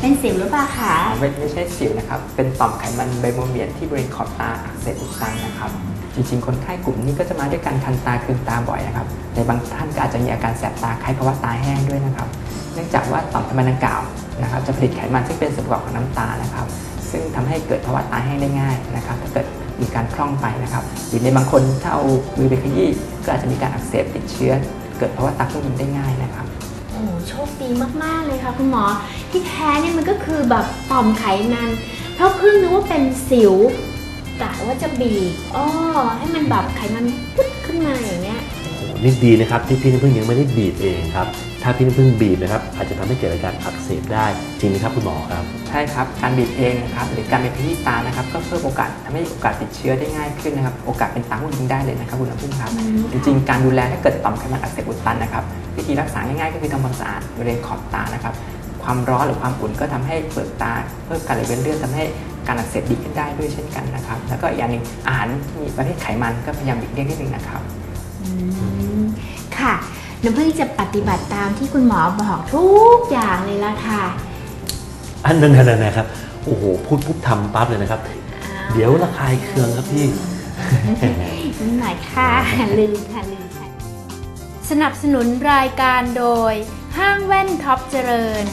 เป็นสิวหรือเปล่าคะไม่ไม่ใช่สิวนะครับ เป็นต่อมไขมันไบโมเมียนที่บริเวณขอบตาอักเสบอุดตันนะครับ จริงๆ คนไข้กลุ่มนี้ก็จะมาด้วยการคันตาคืนตาบ่อยนะครับ ในบางท่านก็อาจจะมีอาการแสบตาคล้ายภาวะตาแห้งด้วยนะครับ เนื่องจากว่าต่อมไขมันดังกล่าวนะครับจะผลิตไขมันซึ่งเป็นส่วนประกอบของน้ำตานะครับ ซึ่งทำให้เกิดภาวะตาแห้งได้ง่ายนะครับ ถ้าเกิดมีการคล่องไปนะครับ หรือในบางคนถ้าเอามือไปขยี้ก็อาจจะมีการอักเสบติดเชื้อ เกิดภาวะตาพุ่งยิงได้ง่ายนะครับ อ้โชคดีมากๆเลยค่ะคุณหมอ ที่แท้เนี่ยมันก็คือแบบต่อมไขมัน เพราะเพิ่งนึกว่าเป็นสิวกะว่าจะบีบอ้อให้มันแบบไขมันปุ๊ดขึ้นมาอย่างเงี้ย นี่ดีนะครับที่พี่น้ำพึ่งยังไม่ได้บีบเองครับ ถ้าพี่น้ำพึ่งบีบนะครับอาจจะทำให้เกิดอาการอักเสบได้จริงไหมครับคุณหมอครับ ใช่ครับ การบีบเองนะครับหรือการไปขยี้ตานะครับก็เพิ่มโอกาสทำให้โอกาสติดเชื้อได้ง่ายขึ้นนะครับโอกาสเป็นตาหุ้นยิงได้เลยนะครับคุณน้ำพึ่งครับอืมจริงๆ การดูแลถ้าเกิดต่อมไขมันอักเสบอุดตันนะครับวิธีรักษาง่ายๆก็คือทำความสะอาดบริเวณขอบตานะครับความร้อนหรือความอุ่นก็ทำให้เปลือกตาเพิ่มการไหลเวียนเลือดทำให้การอักเสบดีขึ้นได้ด้วยเช่นกันนะครับ แล้วก็อีกอย่างหนึ่งอาหารที่มีประเภทไขมันก็พยายามหลีกเลี่ยงนิดนึงนะครับอืม ค่ะน้ำพึ่งจะปฏิบัติตามที่คุณหมอบอกทุกอย่างเลยละค่ะ อันนั้นนั่นนะครับ โอ้โห พูดปุ๊บทำปั๊บเลยนะครับ เดี๋ยวระคายเคืองครับพี่นิดหน่อยค่ะลืมค่ะลืมค่ะ สนับสนุนรายการโดย ห้างแว่นท็อปเจริญ